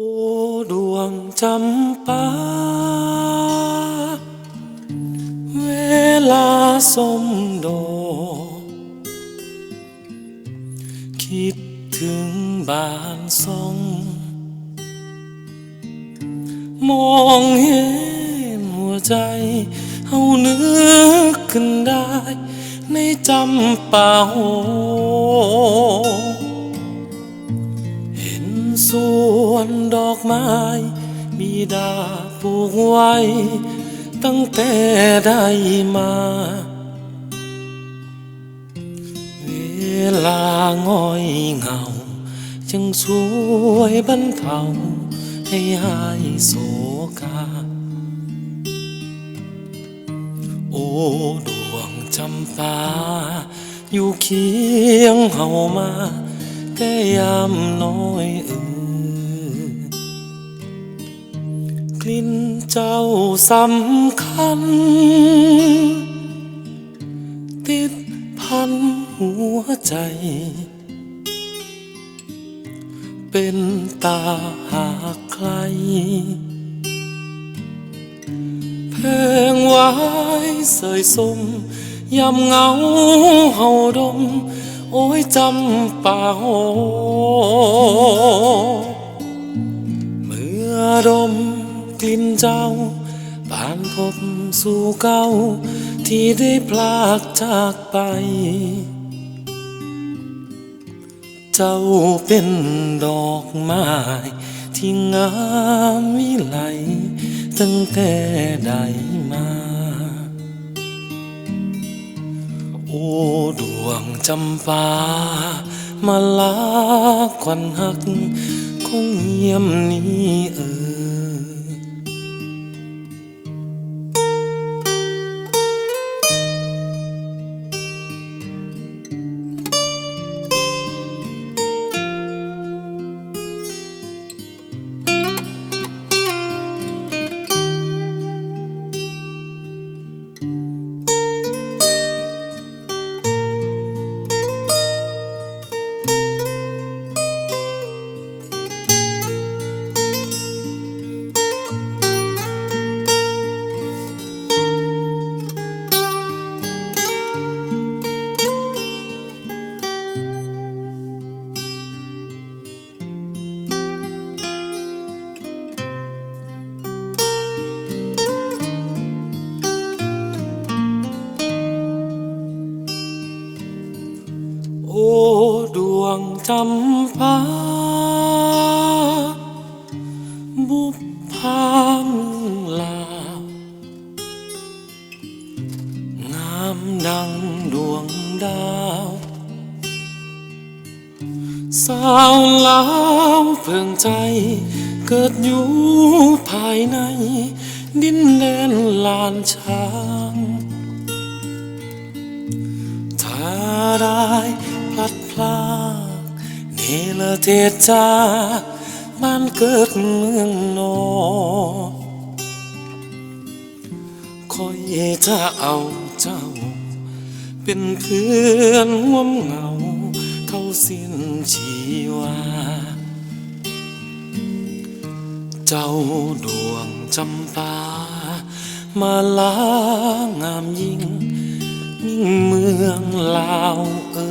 อ้ดวงจำปา เวลาสมดอคิดถึงบ้านทรงมองเห็นหัวใจเฮานึกขึ้นได้ ในจำป่าโห อกไม้มีดาปลูกไว้ ตั้งแต่ได้มา เวลาง่อยเหงา จึงช่วยบรรเทาให้หายโศกา โอ้ดวงจำปา อยู่เคียงเฮามา แต่ยามน้อยเออ กลิ่นเจ้าสำคัญ ติดพันหัวใจ เป็นตาหากใครแพงไว้เสยสมยำเงาเฮาดม โอ้ยจำป่าโห เจ้าปานพบสู่เก่าที่ได้พลากจากไป เจ้าเป็นดอกไม้ที่งามวิไลตั้งแต่ได้มา โอ้ดวงจำปา มาลาควันหักคงเงียมนี้เออ โอ้ดวงจำปาบุพพามลางามดังดวงดาวสาวลาวเพิ่งใจ เกิดอยู่ภายใน ดินแดนลานช้างถ้าได้ ลัดพรากเนรเทจากบ้านเกิดเมืองนอกคอยจะเอาเจ้า เป็นเพื่อนห่วมเหงาเท่าสิ้นชีวา เจ้าดวงจำปา มาลางามยิ่งมิ่งเมืองลาวเอ่